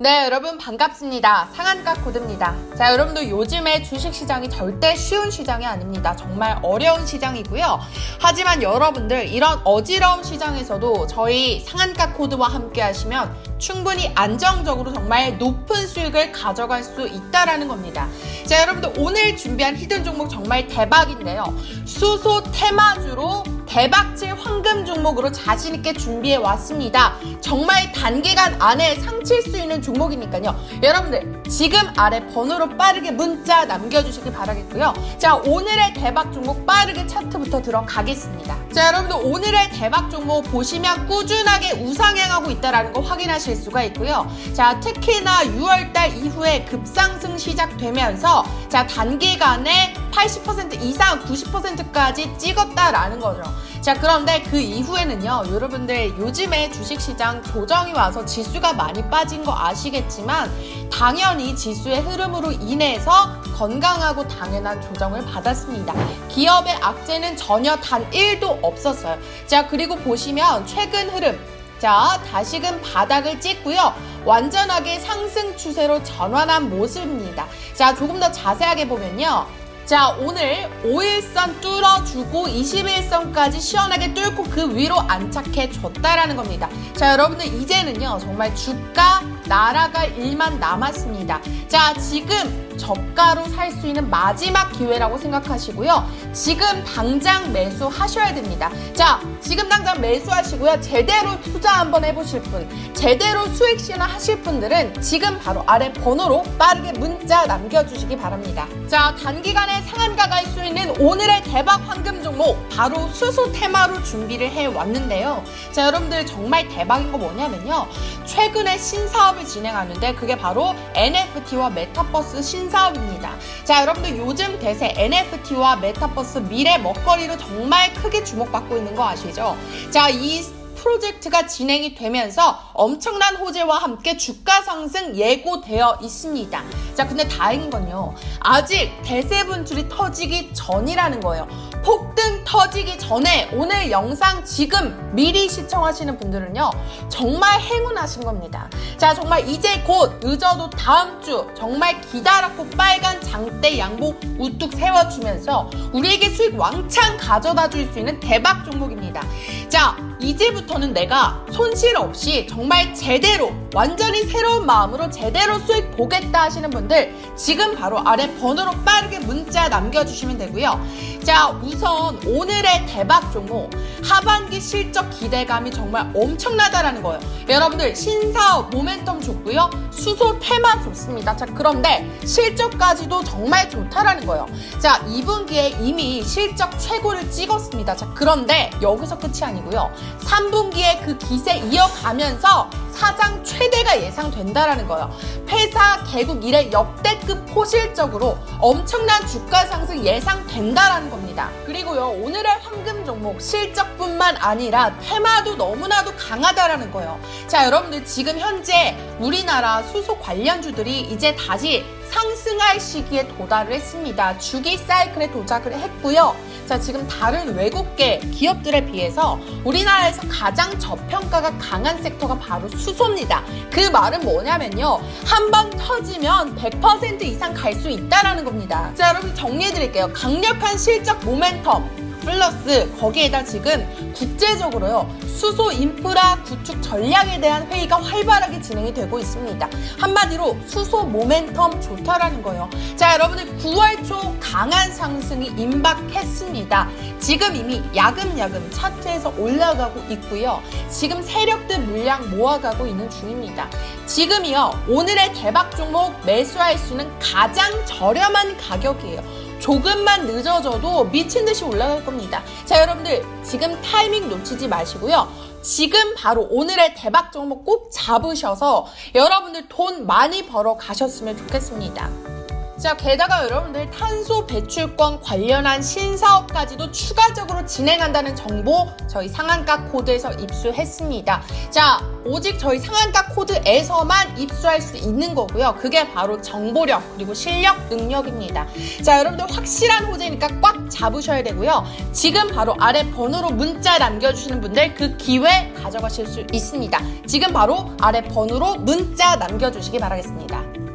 네, 여러분 반갑습니다. 상한가 코드입니다. 자, 여러분들 요즘에 주식 시장이 절대 쉬운 시장이 아닙니다. 정말 어려운 시장이고요. 하지만 여러분들 이런 어지러운 시장에서도 저희 상한가 코드와 함께 하시면 충분히 안정적으로 정말 높은 수익을 가져갈 수 있다라는 겁니다. 자, 여러분들 오늘 준비한 히든 종목 정말 대박인데요. 수소 테마주로 대박질 황금 종목으로 자신있게 준비해 왔습니다. 정말 단기간 안에 상칠 수 있는 종목이니까요. 여러분들 지금 아래 번호로 빠르게 문자 남겨주시기 바라겠고요. 자, 오늘의 대박 종목 빠르게 차트부터 들어가겠습니다. 자, 여러분들 오늘의 대박 종목 보시면 꾸준하게 우상향하고 있다는 거 확인하실 수가 있고요. 자, 특히나 6월달 이후에 급상승 시작되면서 자, 단기간에 80% 이상 90%까지 찍었다라는 거죠. 자, 그런데 그 이후에는요, 여러분들 요즘에 주식시장 조정이 와서 지수가 많이 빠진 거 아시겠지만, 당연히 지수의 흐름으로 인해서 건강하고 당연한 조정을 받았습니다. 기업의 악재는 전혀 단 1도 없었어요. 자, 그리고 보시면 최근 흐름, 자, 다시금 바닥을 찍고요. 완전하게 상승 추세로 전환한 모습입니다. 자, 조금 더 자세하게 보면요. 자, 오늘 5일선 뚫어주고 21선까지 시원하게 뚫고 그 위로 안착해 줬다라는 겁니다. 자, 여러분들 이제는요, 정말 주가 날아갈 일만 남았습니다. 자, 지금 저가로 살 수 있는 마지막 기회라고 생각하시고요. 지금 당장 매수하셔야 됩니다. 자, 지금 당장 매수하시고요. 제대로 투자 한번 해보실 분, 제대로 수익 실현 하실 분들은 지금 바로 아래 번호로 빠르게 문자 남겨주시기 바랍니다. 자, 단기간에 상한가 갈 수 있는 오늘의 대박 황금 종목 바로 수소 테마로 준비를 해 왔는데요. 자, 여러분들 정말 대박인 거 뭐냐면요. 최근에 신사 업을 진행하는데 그게 바로 NFT와 메타버스 신사업입니다. 자, 여러분들 요즘 대세 NFT와 메타버스 미래 먹거리로 정말 크게 주목받고 있는 거 아시죠? 자, 이 프로젝트가 진행이 되면서 엄청난 호재와 함께 주가 상승 예고되어 있습니다. 자, 근데 다행인 건요. 아직 대세 분출이 터지기 전이라는 거예요. 폭등 터지기 전에 오늘 영상 지금 미리 시청하시는 분들은요. 정말 행운하신 겁니다. 자, 정말 이제 곧 늦어도 다음 주 정말 기다랗고 빨간 장대 양복 우뚝 세워주면서 우리에게 수익 왕창 가져다 줄 수 있는 대박 종목입니다. 자, 이제부터는 내가 손실 없이 정말 제대로 완전히 새로운 마음으로 제대로 수익 보겠다 하시는 분들 지금 바로 아래 번호로 빠르게 문자 남겨주시면 되고요. 자, 우선 오늘의 대박 종목 하반기 실적 기대감이 정말 엄청나다라는 거예요. 여러분들 신사업 모멘텀 좋고요. 수소 테마 좋습니다. 자, 그런데 실적까지도 정말 좋다라는 거예요. 자, 2분기에 이미 실적 최고를 찍었습니다. 자, 그런데 여기서 끝이 아니고요. 3분기에 그 기세 이어가면서 사장 최대가 예상된다라는 거예요. 회사 개국 이래 역대급 포실적으로 엄청난 주가 상승 예상된다라는 겁니다. 그리고요, 오늘의 황금 종목 실적뿐만 아니라 테마도 너무나도 강하다라는 거예요. 자, 여러분들 지금 현재 우리나라 수소 관련주들이 이제 다시 상승할 시기에 도달을 했습니다. 주기 사이클에 도착을 했고요. 자, 지금 다른 외국계 기업들에 비해서 우리나라에서 가장 저평가가 강한 섹터가 바로 수소입니다. 그 말은 뭐냐면요. 한 번 터지면 100% 이상 갈 수 있다라는 겁니다. 자, 여러분 정리해 드릴게요. 강력한 실적 모멘텀 플러스 거기에다 지금 국제적으로요 수소 인프라 구축 전략에 대한 회의가 활발하게 진행이 되고 있습니다. 한마디로 수소 모멘텀 좋다라는 거예요. 자 여러분들 9월 초 강한 상승이 임박했습니다. 지금 이미 야금야금 차트에서 올라가고 있고요. 지금 세력들 물량 모아가고 있는 중입니다. 지금이요 오늘의 대박 종목 매수할 수 있는 가장 저렴한 가격이에요. 조금만 늦어져도 미친 듯이 올라갈 겁니다. 자, 여러분들 지금 타이밍 놓치지 마시고요. 지금 바로 오늘의 대박 종목 꼭 잡으셔서 여러분들 돈 많이 벌어 가셨으면 좋겠습니다. 자, 게다가 여러분들 탄소 배출권 관련한 신사업까지도 추가적으로 진행한다는 정보 저희 상한가 코드에서 입수했습니다. 자, 오직 저희 상한가 코드에서만 입수할 수 있는 거고요. 그게 바로 정보력 그리고 실력 능력입니다. 자, 여러분들 확실한 호재니까 꽉 잡으셔야 되고요. 지금 바로 아래 번호로 문자 남겨주시는 분들 그 기회 가져가실 수 있습니다. 지금 바로 아래 번호로 문자 남겨주시기 바라겠습니다.